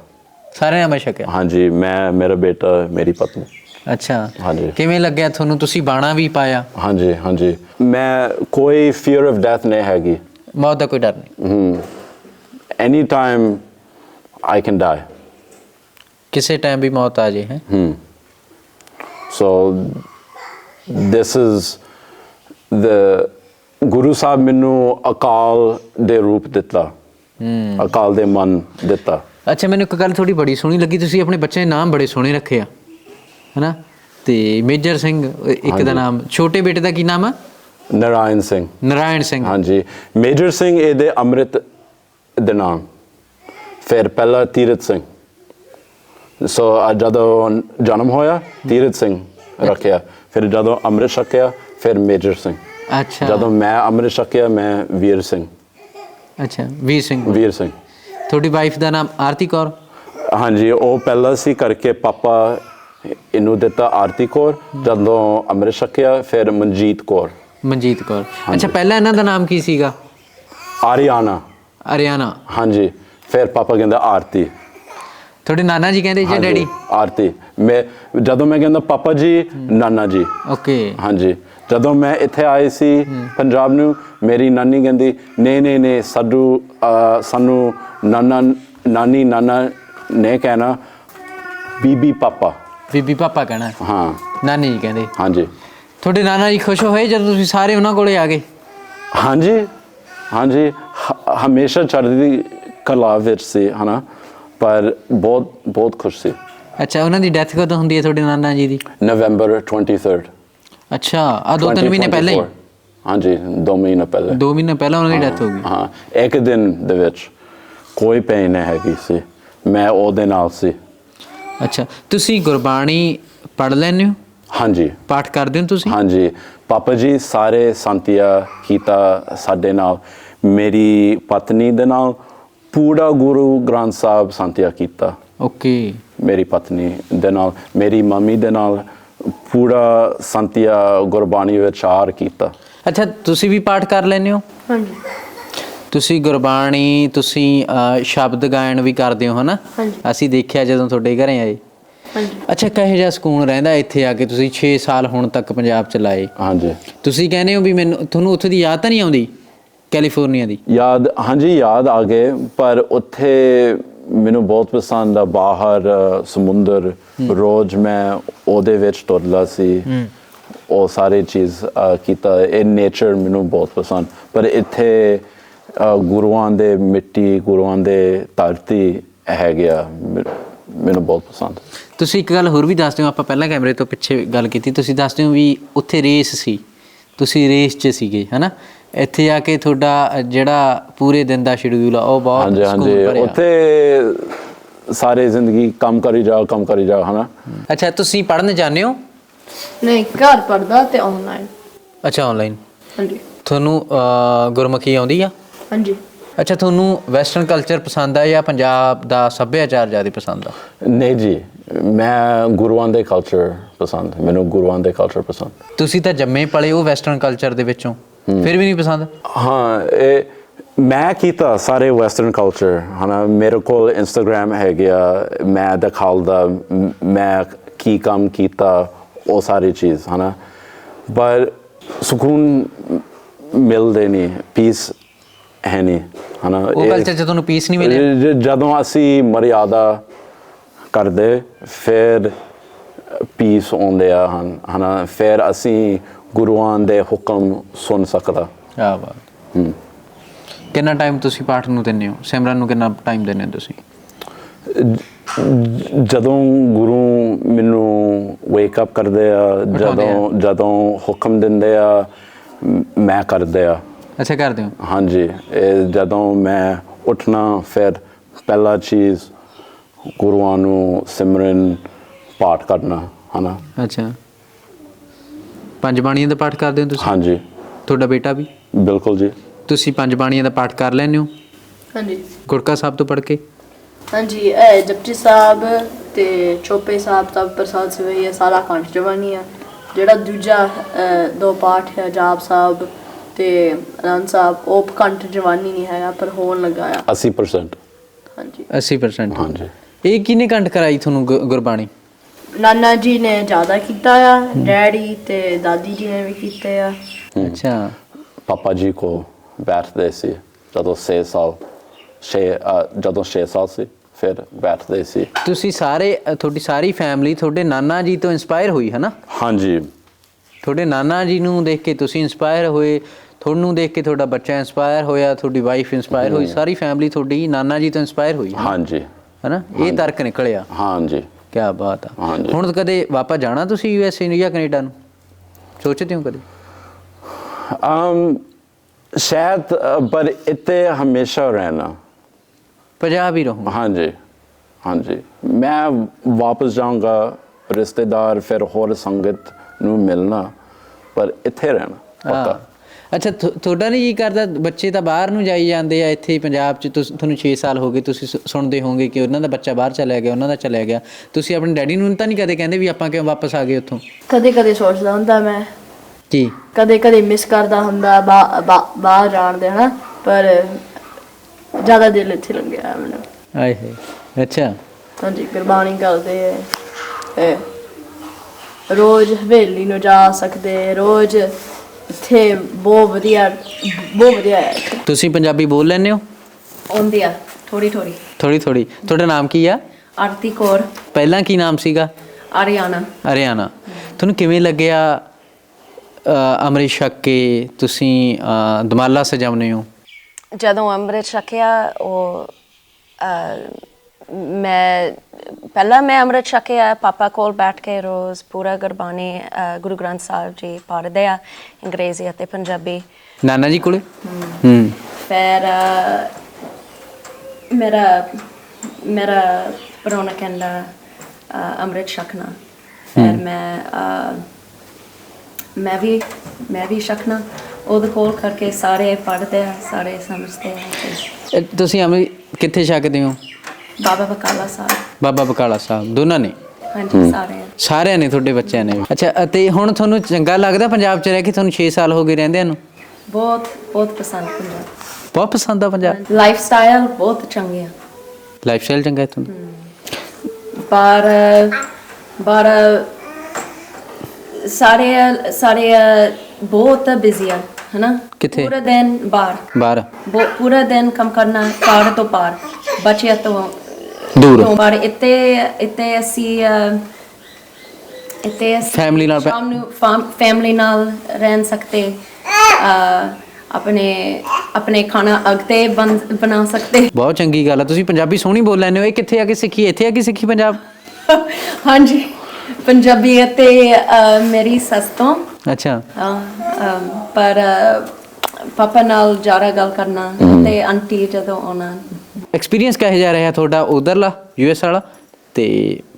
ਸਾਰਿਆਂ ਨੇ ਛਕਿਆ? ਹਾਂਜੀ ਮੈਂ ਮੇਰਾ ਬੇਟਾ ਮੇਰੀ ਪਤਨੀ। ਅੱਛਾ। ਹਾਂਜੀ। ਕਿਵੇਂ ਲੱਗਿਆ ਤੁਹਾਨੂੰ? ਤੁਸੀਂ ਬਾਣਾ ਵੀ ਪਾਇਆ। ਹਾਂਜੀ ਹਾਂਜੀ। ਮੈਂ ਕੋਈ ਫੀਅਰ ਆਫ ਡੈਥ ਨਹੀਂ ਹੈਗੀ। ਮੌਤ ਦਾ ਕੋਈ ਡਰ ਨਹੀਂ। Any time I can die ਕਿਸੇ ਟਾਈਮ ਵੀ ਮੌਤ ਆ ਜੇ ਹੈ। So this is the Guru Sahib ਮੈਨੂੰ ਅਕਾਲ ਦੇ ਰੂਪ ਦਿੱਤਾ। ਅਕਾਲ ਦੇ ਮਨ ਦਿੱਤਾ। ਅੱਛਾ ਮੈਨੂੰ ਇੱਕ ਗੱਲ ਥੋੜੀ ਬੜੀ ਸੋਹਣੀ ਲੱਗੀ। ਤੁਸੀਂ ਆਪਣੇ ਬੱਚੇ ਦੇ ਨਾਮ ਬੜੇ ਸੋਹਣੇ ਰੱਖੇ ਆ। ਹੈਨਾ? ਤੇ ਮੇਜਰ ਸਿੰਘ ਇੱਕ ਦਾ ਨਾਮ ਛੋਟੇ ਬੇਟੇ ਦਾ ਕੀ ਨਾਮ ਆ? ਨਰਾਇਣ ਸਿੰਘ। ਨਰਾਇਣ ਸਿੰਘ। ਹਾਂਜੀ। ਮੇਜਰ ਸਿੰਘ ਇਹਦੇ ਅੰਮ੍ਰਿਤ ਦੇ ਨਾਮ। ਫਿਰ ਪਹਿਲਾ ਤੀਰਤ ਸਿੰਘ। ਸੋ ਜਦੋਂ ਜਨਮ ਹੋਇਆ ਤੀਰਤ ਸਿੰਘ ਰੱਖਿਆ। ਫਿਰ ਜਦੋਂ ਅੰਮ੍ਰਿਤ ਛਕਿਆ ਫਿਰ ਮੇਜਰ ਸਿੰਘ। ਅੱਛਾ। ਜਦੋਂ ਮੈਂ ਅੰਮ੍ਰਿਤ ਛਕਿਆ ਮੈਂ ਵੀਰ ਸਿੰਘ। ਅੱਛਾ ਵੀਰ ਸਿੰਘ। ਵੀਰ ਸਿੰਘ। ਤੁਹਾਡੀ ਵਾਈਫ ਦਾ ਨਾਮ ਆਰਤੀ ਕੌਰ? ਹਾਂਜੀ ਉਹ ਪਹਿਲਾਂ ਸੀ ਕਰਕੇ ਪਾਪਾ ਇਹਨੂੰ ਦਿੱਤਾ ਆਰਤੀ ਕੌਰ ਜਦੋਂ ਅੰਮ੍ਰਿਤ ਛਕਿਆ ਫਿਰ ਮਨਜੀਤ ਕੌਰ। ਮਨਜੀਤ ਕੌਰ। ਅੱਛਾ ਪਹਿਲਾਂ ਇਹਨਾਂ ਦਾ ਨਾਮ ਕੀ ਸੀਗਾ? ਆਰੀਆਨਾ। ਅਰਿਆਨਾ ਹਾਂਜੀ ਫਿਰ ਪਾਪਾ ਕਹਿੰਦਾ ਆਰਤੀ। ਤੁਹਾਡੇ ਨਾਨਾ ਜੀ ਕਹਿੰਦੇ ਜਾਂ ਡੈਡੀ? ਆਰਤੀ। ਮੈਂ ਜਦੋਂ ਮੈਂ ਕਹਿੰਦਾ ਪਾਪਾ ਜੀ ਨਾਨਾ ਜੀ। ਓਕੇ। ਹਾਂਜੀ ਜਦੋਂ ਮੈਂ ਇੱਥੇ ਆਏ ਸੀ ਪੰਜਾਬ ਨੂੰ ਮੇਰੀ ਨਾਨੀ ਕਹਿੰਦੀ ਨਹੀਂ ਨਹੀਂ ਨਹੀਂ ਸਾਡੂ ਸਾਨੂੰ ਨਾਨਾ ਨਾਨੀ ਨਾਨਾ ਨੇ ਕਹਿਣਾ ਬੀਬੀ ਪਾਪਾ। ਬੀਬੀ ਪਾਪਾ ਕਹਿਣਾ ਹੈ। ਨਾਨੀ ਜੀ ਕਹਿੰਦੇ। ਹਾਂਜੀ। ਤੁਹਾਡੇ ਨਾਨਾ ਜੀ ਖੁਸ਼ ਹੋਏ ਜਦੋਂ ਤੁਸੀਂ ਸਾਰੇ ਉਹਨਾਂ ਕੋਲੇ ਆ ਗਏ? ਹਾਂਜੀ। ਹਾਂਜੀ। ਹ- ਹਮੇਸ਼ਾ ਚੜ੍ਹਦੀ ਕਲਾ ਵਿੱਚ ਸੀ ਹਨਾ। ਪਰ ਬਹੁਤ ਬਹੁਤ ਖੁਸ਼ ਸੀ। ਅੱਛਾ ਉਹਨਾਂ ਦੀ ਡੈਥ ਕਦੋਂ ਹੁੰਦੀ ਹੈ ਤੁਹਾਡੇ ਨਾਨਾ ਜੀ ਦੀ? ਨਵੰਬਰ 23rd ਅੱਛਾ ਆ ਦੋ ਤਿੰਨ ਮਹੀਨੇ ਪਹਿਲਾਂ ਹੀ? 2024 ਹਾਂਜੀ ਦੋ ਮਹੀਨੇ ਪਹਿਲੇ। ਦੋ ਮਹੀਨੇ ਪਹਿਲਾਂ ਉਹਨਾਂ ਦੀ ਡੈਥ ਹੋ ਗਈ। ਹਾਂ ਇੱਕ ਦਿਨ ਦੇ ਵਿੱਚ ਕੋਈ ਪੇਨ ਨਹੀਂ ਹੈਗੀ ਸੀ। ਮੈਂ ਉਹਦੇ ਨਾਲ ਸੀ। ਅੱਛਾ ਤੁਸੀਂ ਗੁਰਬਾਣੀ ਪੜ੍ਹ ਲੈਂਦੇ ਹੋ? ਹਾਂਜੀ। ਪਾਠ ਕਰਦੇ ਹੋ ਤੁਸੀਂ? ਹਾਂਜੀ। ਪਾਪਾ ਜੀ ਸਾਰੇ ਸੰਤਿਆ ਕੀਤਾ ਸਾਡੇ ਨਾਲ। ਮੇਰੀ ਪਤਨੀ ਦੇ ਨਾਲ ਪੂਰਾ ਗੁਰੂ ਗ੍ਰੰਥ ਸਾਹਿਬ ਸੰਤਿਆ ਕੀਤਾ। ਓਕੇ। ਮੇਰੀ ਪਤਨੀ ਦੇ ਨਾਲ ਮੇਰੀ ਮੰਮੀ ਦੇ ਨਾਲ ਪੂਰਾ ਸੰਤਿਆ ਗੁਰਬਾਣੀ ਵਿਚਾਰ ਕੀਤਾ। ਅੱਛਾ ਤੁਸੀਂ ਵੀ ਪਾਠ ਕਰ ਲੈਂਦੇ ਹੋ? ਹਾਂਜੀ। ਤੁਸੀਂ ਗੁਰਬਾਣੀ ਤੁਸੀਂ ਅਹ, ਸ਼ਬਦ ਗਾਇਨ ਵੀ ਕਰਦੇ ਹੋ ਹਨਾ? ਹਾਂਜੀ। ਅਸੀਂ ਦੇਖਿਆ ਜਦੋਂ ਤੁਹਾਡੇ ਘਰੇ ਆਏ। ਹਾਂਜੀ। ਅੱਛਾ ਕਹੇ ਜਿਹਾ ਸਕੂਨ ਰਹਿੰਦਾ ਇੱਥੇ ਆ ਕੇ? ਤੁਸੀਂ 6 ਸਾਲ ਹੁਣ ਤੱਕ ਪੰਜਾਬ ਚ ਲਾਏ। ਹਾਂਜੀ। ਤੁਸੀਂ ਕਹਿੰਦੇ ਹੋ ਵੀ ਮੈਨੂੰ ਤੁਹਾਨੂੰ ਉੱਥੇ ਦੀ ਯਾਦ ਤਾਂ ਨਹੀਂ ਆਉਂਦੀ? ਕੈਲੀਫੋਰਨੀਆ ਦੀ। ਯਾਦ ਹਾਂਜੀ ਯਾਦ ਆ ਗਏ ਪਰ ਉੱਥੇ ਮੈਨੂੰ ਬਹੁਤ ਪਸੰਦ ਆ। ਬਾਹਰ ਅ, ਸਮੁੰਦਰ ਰੋਜ਼ ਮੈਂ ਉਹਦੇ ਵਿੱਚ ਤੁਰਦਾ ਸੀ। ਉਹ ਸਾਰੇ ਚੀਜ਼ ਅ, ਕੀਤਾ। ਇਹ ਨੇਚਰ ਮੈਨੂੰ ਬਹੁਤ ਪਸੰਦ। ਪਰ ਇੱਥੇ ਗੁਰੂਆਂ ਦੇ ਮਿੱਟੀ ਗੁਰੂਆਂ ਦੇ ਧਰਤੀ ਹੈ ਗਿਆ ਮੈਨੂੰ ਬਹੁਤ ਪਸੰਦ। ਤੁਸੀਂ ਇੱਕ ਗੱਲ ਹੋਰ ਵੀ ਦੱਸਦੇ ਹੋ ਆਪਾਂ ਪਹਿਲਾਂ ਕੈਮਰੇ ਤੋਂ ਪਿੱਛੇ ਗੱਲ ਕੀਤੀ ਤੁਸੀਂ ਦੱਸਦੇ ਹੋ ਵੀ ਉੱਥੇ ਰੇਸ ਸੀ ਤੁਸੀਂ ਰੇਸ 'ਚ ਸੀਗੇ ਹਨਾ? ਇੱਥੇ ਆ ਕੇ ਤੁਹਾਡਾ ਜਿਹੜਾ ਪੂਰੇ ਦਿਨ ਦਾ ਸ਼ਡਿਊਲ ਆ ਉਹ ਬਹੁਤ ਹਾਂਜੀ ਸਕੂਨ ਹਾਂਜੀ ਭਰਿਆ। ਉੱਥੇ ਸਾਰੇ ਜ਼ਿੰਦਗੀ ਕੰਮ ਕਰੀ ਜਾ ਕੰਮ ਕਰੀ ਜਾ ਹਨਾ? ਅੱਛਾ ਤੁਸੀਂ ਪੜ੍ਹਨ ਜਾਂਦੇ ਹੋ? ਨਹੀਂ ਘਰ ਪੜਦਾ ਤੇ ਆਨਲਾਈਨ ਅੱਛਾ ਆਨਲਾਈਨ ਹਾਂਜੀ। ਤੁਹਾਨੂੰ ਗੁਰਮੁਖੀ ਆਉਂਦੀ ਆ? ਹਾਂਜੀ। ਅੱਛਾ ਤੁਹਾਨੂੰ ਵੈਸਟਰਨ ਕਲਚਰ ਪਸੰਦ ਆ ਜਾਂ ਪੰਜਾਬ ਦਾ ਸੱਭਿਆਚਾਰ ਜ਼ਿਆਦਾ ਪਸੰਦ ਆ? ਨਹੀਂ ਜੀ ਮੈਂ ਗੁਰੂਆਂ ਦੇ ਕਲਚਰ ਪਸੰਦ ਮੈਨੂੰ ਗੁਰੂਆਂ ਦੇ ਕਲਚਰ ਪਸੰਦ। ਤੁਸੀਂ ਤਾਂ ਜੰਮੇ ਪਲੇ ਉਹ ਵੈਸਟਰਨ ਕਲਚਰ ਦੇ ਵਿੱਚੋਂ ਫਿਰ ਵੀ ਨਹੀਂ ਪਸੰਦ? ਹਾਂ ਇਹ ਮੈਂ ਕੀਤਾ ਸਾਰੇ ਵੈਸਟਰਨ ਕਲਚਰ ਹਨਾ ਮੇਰੇ ਕੋਲ ਇੰਸਟਾਗ੍ਰam ਹੈ ਗਿਆ ਮੈਂ ਦਿਖਾਉਂਦਾ ਮ- ਮੈਂ ਕੀ ਕੰਮ ਕੀਤਾ ਉਹ ਸਾਰੀ ਚੀਜ਼ ਹਨਾ। ਪਰ ਸਕੂਨ ਮਿਲਦੇ ਨਹੀਂ ਪੀਸ ਹੈ ਨਹੀਂ ਹਨਾ? ਉਹ ਕਲਚਰ 'ਚ ਤੁਹਾਨੂੰ ਪੀਸ ਨਹੀਂ ਮਿਲਿਆ ਜ- ਜਦੋਂ ਅਸੀਂ ਮਰਿਆਦਾ ਕਰਦੇ ਫਿਰ ਪੀਸ ਆਉਂਦੇ ਆ ਹਨ ਹਨਾ? ਫਿਰ ਅਸੀਂ ਗੁਰੂਆਂ ਦੇ ਹੁਕਮ ਸੁਣ ਸਕਦਾ। ਆ ਬਾਤ। ਕਿੰਨਾ ਟਾਈਮ ਤੁਸੀਂ ਪਾਠ ਨੂੰ ਦਿੰਦੇ ਹੋ? ਸਿਮਰਨ ਨੂੰ ਕਿੰਨਾ ਟਾਈਮ ਦਿੰਦੇ ਹੋ ਤੁਸੀਂ? ਜਦੋਂ ਗੁਰੂ ਮੈਨੂੰ ਵੇਕ ਅਪ ਕਰਦੇ ਆ ਜਦੋਂ ਜਦੋਂ ਹੁਕਮ ਦਿੰਦੇ ਆ ਮੈਂ ਕਰਦੇ ਆ। ਅੱਛਾ ਕਰਦੇ ਹੋ? ਹਾਂਜੀ ਇਹ ਜਦੋਂ ਮੈਂ ਉੱਠਣਾ ਫਿਰ ਪਹਿਲਾ ਚੀਜ਼ ਗੁਰੂਆਂ ਨੂੰ ਸਿਮਰਨ ਪਾਠ ਕਰਨਾ ਹਨਾ? ਅੱਛਾ। ਪੰਜ ਬਾਣੀਆਂ ਦਾ ਪਾਠ ਕਰਦੇ ਹੋ ਤੁਸੀਂ? ਹਾਂਜੀ। ਤੁਹਾਡਾ ਬੇਟਾ ਵੀ? ਬਿਲਕੁਲ ਜੀ। ਤੁਸੀਂ ਪੰਜ ਬਾਣੀਆਂ ਦਾ ਪਾਠ ਕਰ ਲੈਂਦੇ ਹੋ? ਹਾਂਜੀ। ਗੁਰਕਾ ਸਾਹਿਬ ਤੋਂ ਪੜ੍ਹ ਕੇ? ਹਾਂਜੀ ਇਹ ਜਪਜੀ ਸਾਹਿਬ ਤੇ ਚੋਪੇ ਸਾਹਿਬ ਦਾ ਪ੍ਰਸਾਦ ਸਵੇਈ ਹੈ ਸਾਰਾ ਕੰਠ ਜਵਾਨੀ ਆ ਜਿਹੜਾ ਦੂਜਾ ਅਹ, ਦੋ ਪਾਠ ਹੈ ਜਾਪ ਸਾਹਿਬ ਤੇ ਅਨੰਦ ਸਾਹਿਬ ਉਹ ਕੰਠ ਜਵਾਨੀ ਨਹੀਂ ਹੈਗਾ ਪਰ ਹੋਣ ਲੱਗਾ ਆ। 80% ਹਾਂਜੀ। 80% ਹਾਂਜੀ। ਇਹ ਕਿਹਨੇ ਕੰਠ ਕਰਾਈ ਤੁਹਾਨੂੰ ਗੁ- ਗੁਰਬਾਣੀ? ਨਾਨਾ ਜੀ ਨੇ ਜ਼ਿਆਦਾ ਕੀਤਾ ਆ ਡੈਡੀ ਤੇ ਦਾਦੀ ਜੀ ਨੇ ਵੀ ਕੀਤੇ ਆ। ਅੱਛਾ। ਪਾਪਾ ਜੀ ਕੋ ਬੈਠਦੇ ਸੀ ਜਦੋਂ 6 ਸਾਲ 6 ਜਦੋਂ 6 ਸਾਲ ਸੀ ਫਿਰ ਬੈਠਦੇ ਸੀ। ਤੁਸੀਂ ਸਾਰੇ ਅ, ਤੁਹਾਡੀ ਸਾਰੀ ਫੈਮਿਲੀ ਤੁਹਾਡੇ ਨਾਨਾ ਜੀ ਤੋਂ ਇਨਸਪਾਇਰ ਹੋਈ ਹੈ ਨਾ ਹਾਂਜੀ। ਤੁਹਾਡੇ ਨਾਨਾ ਜੀ ਨੂੰ ਦੇਖ ਕੇ ਤੁਸੀਂ ਇਨਸਪਾਇਰ ਹੋਏ ਤੁਹਾਨੂੰ ਦੇਖ ਕੇ ਤੁਹਾਡਾ ਬੱਚਾ ਇਨਸਪਾਇਰ ਹੋਇਆ ਤੁਹਾਡੀ ਵਾਈਫ ਇਨਸਪਾਇਰ ਹੋਈ ਸਾਰੀ ਫੈਮਿਲੀ ਤੁਹਾਡੀ ਨਾਨਾ ਜੀ ਤੋਂ ਇਨਸਪਾਇਰ ਹੋਈ ਹਾਂਜੀ। ਨਾ ਇਹ ਤਰਕ ਨਿਕਲਿਆ। ਹਾਂਜੀ। ਕੀ ਬਾਤ ਆ। ਹੁਣ ਕਦੇ ਵਾਪਸ ਜਾਣਾ ਤੁਸੀਂ ਯੂ ਐਸ ਏ ਜਾਂ ਕੈਨੇਡਾ ਨੂੰ? ਸੋਚਦੇ ਹੋ ਕਦੇ? ਅਮ ਸ਼ਾਇਦ ਪਰ ਇੱਥੇ ਹਮੇਸ਼ਾ ਰਹਿਣਾ। ਪੰਜਾਬ ਹੀ ਰਹੂੰ। ਹਾਂਜੀ। ਹਾਂਜੀ। ਮੈਂ ਵਾਪਸ ਜਾਊਂਗਾ ਰਿਸ਼ਤੇਦਾਰ ਫਿਰ ਹੋਰ ਸੰਗਤ ਨੂੰ ਮਿਲਣਾ ਪਰ ਇੱਥੇ ਰਹਿਣਾ ਪੱਕਾ ਅੱਛਾ ਤੁਹਾਡਾ ਨਹੀਂ ਜੀ ਕਰਦਾ ਬੱਚੇ ਤਾਂ ਬਾਹਰ ਨੂੰ ਜਾਈ ਜਾਂਦੇ ਆ ਇੱਥੇ ਹੀ ਪੰਜਾਬ 'ਚ ਤੁਹਾਨੂੰ 6 ਸਾਲ ਹੋ ਗਏ ਤੁਸੀਂ ਸੁਣਦੇ ਹੋਵੋਗੇ ਕਿ ਉਹਨਾਂ ਦਾ ਬੱਚਾ ਬਾਹਰ ਚਲਾ ਗਿਆ ਉਹਨਾਂ ਦਾ ਚਲਾ ਗਿਆ। ਤੁਸੀਂ ਆਪਣੇ ਡੈਡੀ ਨੂੰ ਤਾਂ ਨਹੀਂ ਕਦੇ ਕਹਿੰਦੇ ਵੀ ਆਪਾਂ ਕਿਉਂ ਵਾਪਸ ਆ ਗਏ ਉੱਥੋਂ? ਕਦੇ ਕਦੇ ਸੋਚਦਾ ਹੁੰਦਾ ਮੈਂ। ਕੀ? ਕਦੇ ਕਦੇ ਮਿਸ ਕਰਦਾ ਹੁੰਦਾ ਬਾਹਰ ਜਾਣ ਦੇ ਹਨਾ? ਪਰ ਜ਼ਿਆਦਾ ਦਿਲ ਇੱਥੇ ਲੱਗਿਆ ਮੈਨੂੰ। ਆਏ ਹੈ ਅੱਛਾ। ਹਾਂਜੀ ਕੁਰਬਾਨੀ ਕਰਦੇ ਇਹ ਰੋਜ਼ ਹਵੇਲੀ ਨੂੰ ਜਾ ਸਕਦੇ ਰੋਜ਼ ਇੱਥੇ ਬਹੁਤ ਵਧੀਆ ਬਹੁਤ ਵਧੀਆ ਹੈ। ਤੁਸੀਂ ਪੰਜਾਬੀ ਬੋਲ ਲੈਂਦੇ ਹੋ? ਆਉਂਦੀ ਆ ਥੋੜੀ ਥੋੜੀ ਥੋੜੀ ਥੋੜੀ ਤੁਹਾਡਾ ਨਾਮ ਕੀ ਆ? ਆਰਤੀ ਕੌਰ। ਪਹਿਲਾਂ ਕੀ ਨਾਮ ਸੀਗਾ? ਆਰੀਆਨਾ ਹਰਿਆਣਾ। ਤੁਹਾਨੂੰ ਕਿਵੇਂ ਲੱਗਿਆ ਅ, ਅੰਮ੍ਰਿਤ ਛਕ? ਕੇ ਤੁਸੀਂ ਅ, ਦਮਾਲਾ ਸਜਾਉਂਦੇ ਹੋ? ਜਦੋਂ ਅੰਮ੍ਰਿਤ ਛਕਿਆ ਉਹ ਅਹ, ਮੈਂ ਪਹਿਲਾਂ ਮੈਂ ਅੰਮ੍ਰਿਤ ਛਕਿਆ ਪਾਪਾ ਕੋਲ ਬੈਠ ਕੇ ਰੋਜ਼ ਪੂਰਾ ਗੁਰਬਾਣੀ ਗੁਰੂ ਗ੍ਰੰਥ ਸਾਹਿਬ ਜੀ ਪੜ੍ਹਦੇ ਆ ਅੰਗਰੇਜ਼ੀ ਅਤੇ ਪੰਜਾਬੀ। ਨਾਨਾ ਜੀ ਕੋਲੇ? ਹੂੰ। ਫਿਰ ਮੇਰਾ ਮੇਰਾ ਪਰੋਣਾ ਕਹਿੰਦਾ ਅਹ, ਅੰਮ੍ਰਿਤ ਛਕਣਾ। ਫਿਰ ਮੈਂ ਮੈਂ ਵੀ ਮੈਂ ਵੀ ਛਕਣਾ। ਉਹਦੇ ਕੋਲ ਕਰਕੇ ਸਾਰੇ ਪੜ੍ਹਦੇ ਆ ਸਾਰੇ ਸਮਝਦੇ ਆ। ਤੇ ਇਹ ਤੁਸੀਂ ਅੰਮ੍ਰਿਤ ਕਿੱਥੇ ਛਕਦੇ ਹੋ? ਬਾਬਾ ਬਕਾਲਾ ਸਾਹਿਬ। ਬਾਬਾ ਬਕਾਲਾ ਸਾਹਿਬ ਦੋਨਾਂ ਨੇ? ਹਾਂਜੀ ਸਾਰੇ ਸਾਰਿਆਂ ਨੇ। ਤੁਹਾਡੇ ਬੱਚਿਆਂ ਨੇ। ਅੱਛਾ ਅਤੇ ਹੁਣ ਤੁਹਾਨੂੰ ਚੰਗਾ ਲੱਗਦਾ ਪੰਜਾਬ 'ਚ ਰਹਿ ਕੇ? ਤੁਹਾਨੂੰ 6 ਸਾਲ ਹੋ ਗਏ ਰਹਿੰਦਿਆਂ ਨੂੰ? ਬਹੁਤ ਬਹੁਤ ਪਸੰਦ ਪੰਜਾਬ। ਬਹੁਤ ਪਸੰਦ ਆ ਪੰਜਾਬ? ਲਾਈਫ ਸਟਾਈਲ ਬਹੁਤ ਚੰਗੇ ਆ ਲਾਈਫ ਸਟਾਈਲ ਚੰਗਾ ਇੱਥੋਂ ਦਾ ਪਰ ਪਰ ਸਾਰੇ ਸਾਰੇ ਬਹੁਤ ਬਿਜ਼ੀ ਆ ਹਨਾ? ਕਿੱਥੇ? ਪੂਰਾ ਦਿਨ ਬਾਹਰ। ਬਾਹਰ। ਬਹੁ- ਪੂਰਾ ਦਿਨ ਕੰਮ ਕਰਨਾ ਕਾਰ ਤੋਂ ਪਾਰ ਬੱਚਿਆਂ ਤੋਂ ਦੂਰ। ਤੋਂ ਪਰ ਇੱਥੇ ਇੱਥੇ ਅਸੀਂ ਇੱਥੇ ਅਸੀਂ Family ਨਾਲ ਪੈ- ਸ਼ਾਮ ਨੂੰ ਫੈਮਿਲੀ ਨਾਲ ਰਹਿ ਸਕਦੇ ਅਹ, ਆਪਣੇ ਆਪਣੇ ਖਾਣਾ ਅਗਤੇ ਬਣ ਬਣਾ ਸਕਦੇ। ਬਹੁਤ ਚੰਗੀ ਗੱਲ ਆ। ਤੁਸੀਂ ਪੰਜਾਬੀ ਸੋਹਣੀ ਬੋਲ ਲੈਂਦੇ ਹੋ। ਇਹ ਕਿੱਥੇ ਆ ਕੇ ਸਿੱਖੀ? ਇੱਥੇ ਆ ਕੇ ਸਿੱਖੀ ਪੰਜਾਬ? ਹਾਂਜੀ। ਪੰਜਾਬੀ ਅਤੇ ਅਹ, ਮੇਰੀ ਸੱਸ ਤੋਂ। ਅੱਛਾ। ਹਾਂ, ਅਮ, ਪਰ ਅਹ, ਪਾਪਾ ਨਾਲ ਜ਼ਿਆਦਾ ਗੱਲ ਕਰਨਾ ਤੇ ਆਂਟੀ ਜਦੋਂ ਆਉਣਾ। ਐਕਸਪੀਰੀਅੰਸ ਕਿਹੋ ਜਿਹਾ ਰਿਹਾ ਤੁਹਾਡਾ ਉਧਰਲਾ ਯੂਐਸ ਵਾਲਾ ਤੇ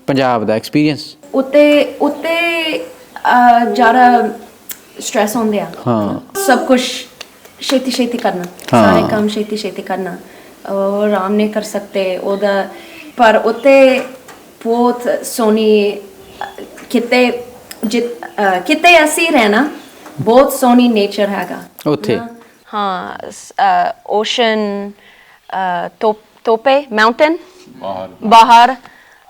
ਪੰਜਾਬ ਦਾ ਐਕਸਪੀਰੀਅੰਸ ਉੱਤੇ ਉੱਤੇ ਅਹ, ਜ਼ਿਆਦਾ ਸਟ੍ਰੈਸ ਹੁੰਦੇ ਆ। ਹਾਂ। ਸਭ ਕੁਝ ਛੇਤੀ ਛੇਤੀ ਕਰਨਾ ਹਾਂ। ਸਾਰੇ ਕੰਮ ਛੇਤੀ ਛੇਤੀ ਕਰਨਾ ਉਹ ਆਰਾਮ ਨਹੀਂ ਕਰ ਸਕਦੇ ਉਹਦਾ ਪਰ ਉੱਤੇ ਬਹੁਤ ਸੋਹਣੀ ਅਹ, ਕਿਤੇ ਜਿਤ- ਅਹ, ਕਿਤੇ ਅਸੀਂ ਰਹਿਣਾ ਬਹੁਤ ਸੋਹਣੀ ਨੇਚਰ ਹੈਗਾ। ਉੱਥੇ? ਹਾਂ ਓਸ਼ਨ ਤੋਪੇ ਮਾਊਂਟੇਨ ਬਾਹਰ। ਬਾਹਰ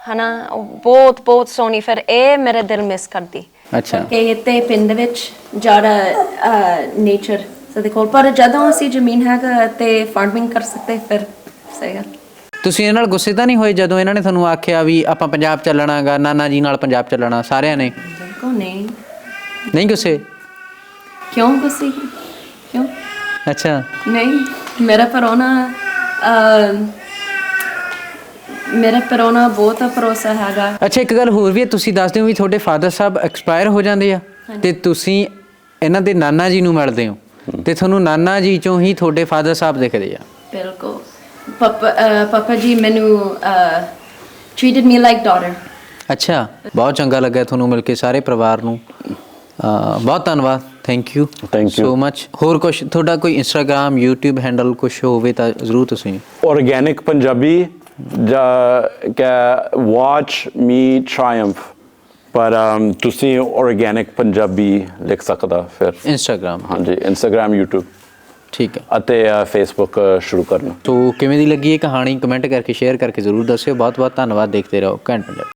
ਹਨਾ ਉਹ ਬਹੁਤ ਬਹੁਤ ਸੋਹਣੀ ਫਿਰ ਇਹ ਮੇਰੇ ਦਿਲ ਮਿਸ ਕਰਦੀ। ਅੱਛਾ। ਕਿ ਇੱਥੇ ਪਿੰਡ ਵਿੱਚ ਜ਼ਿਆਦਾ ਨੇਚਰ ਸਾਡੇ ਕੋਲ ਪਰ ਜਦੋਂ ਅਸੀਂ ਜ਼ਮੀਨ ਹੈਗਾ ਤੇ ਫਾਰਮਿੰਗ ਕਰ ਸਕਦੇ ਫਿਰ ਸਹੀ ਗੱਲ। ਤੁਸੀਂ ਇਹਨਾਂ ਨਾਲ ਗੁੱਸੇ ਤਾਂ ਨਹੀਂ ਹੋਏ ਜਦੋਂ ਇਹਨਾਂ ਨੇ ਤੁਹਾਨੂੰ ਆਖਿਆ ਵੀ ਆਪਾਂ ਪੰਜਾਬ ਚੱਲਣਾਗਾ ਨਾਨਾ ਜੀ ਨਾਲ ਪੰਜਾਬ ਚੱਲਣਾ ਸਾਰਿਆਂ ਨੇ? ਬਿਲਕੁਲ ਨਹੀਂ। ਨਹੀਂ ਗੁੱਸੇ? ਕਿਉਂ ਗੁੱਸੇ? ਕਿਉਂ? ਅੱਛਾ। ਨਹੀਂ ਮੇਰਾ ਪਰੋਣਾ ਮੇਰਾ ਪਰੋਣਾ ਬਹੁਤ ਭਰੋਸਾ ਹੈਗਾ। ਅੱਛਾ ਇੱਕ ਗੱਲ ਹੋਰ ਵੀ ਹੈ ਤੁਸੀਂ ਦੱਸਦੇ ਹੋ ਵੀ ਤੁਹਾਡੇ ਫਾਦਰ ਸਾਹਿਬ ਐਕਸਪਾਇਰ ਹੋ ਜਾਂਦੇ ਆ ਤੇ ਤੁਸੀਂ ਇਹਨਾਂ ਦੇ ਨਾਨਾ ਜੀ ਨੂੰ ਮਿਲਦੇ ਹੋ ਤੇ ਤੁਹਾਨੂੰ ਨਾਨਾ ਜੀ ਚੋਂ ਹੀ ਤੁਹਾਡੇ ਫਾਦਰ ਸਾਹਿਬ ਦਿਖਦੇ ਆ। ਬਿਲਕੁਲ। ਪਾਪਾ ਜੀ ਮੈਨੂੰ ਟ੍ਰੀਟਡ ਮੀ ਲਾਈਕ ਡਾਟਰ ਅੱਛਾ ਬਹੁਤ ਚੰਗਾ ਲੱਗਾ ਤੁਹਾਨੂੰ ਮਿਲ ਕੇ ਸਾਰੇ ਪਰਿਵਾਰ ਨੂੰ। ਬਹੁਤ ਧੰਨਵਾਦ thank you Thank you. So much ਹੋਰ ਕੁਝ ਤੁਹਾਡਾ ਕੋਈ ਇੰਸਟਾਗ੍ਰam YouTube ਹੈਂਡਲ ਕੁਝ ਹੋਵੇ ਤਾਂ ਜ਼ਰੂਰ ਤੁਸੀਂ। Organic Punjabi ਜਾਂ ਕਿ watch me triumph ਪਰ um, ਤੁਸੀਂ organic ਪੰਜਾਬੀ ਲਿਖ ਸਕਦਾ ਫਿਰ। ਇੰਸਟਾਗ੍ਰam ਹਾਂਜੀ Instagram YouTube ਠੀਕ ਹੈ। ਅਤੇ Facebook uh, ਸ਼ੁਰੂ ਕਰਨਾ। ਤੋ ਕਿਵੇਂ ਦੀ ਲੱਗੀ ਇਹ ਕਹਾਣੀ? ਕਮੈਂਟ ਕਰਕੇ ਸ਼ੇਅਰ ਕਰਕੇ ਜ਼ਰੂਰ ਦੱਸਿਓ। ਬਹੁਤ ਬਹੁਤ ਧੰਨਵਾਦ। ਦੇਖਦੇ ਰਹੋ। ਘੰਟ ਪੰਜਾਬ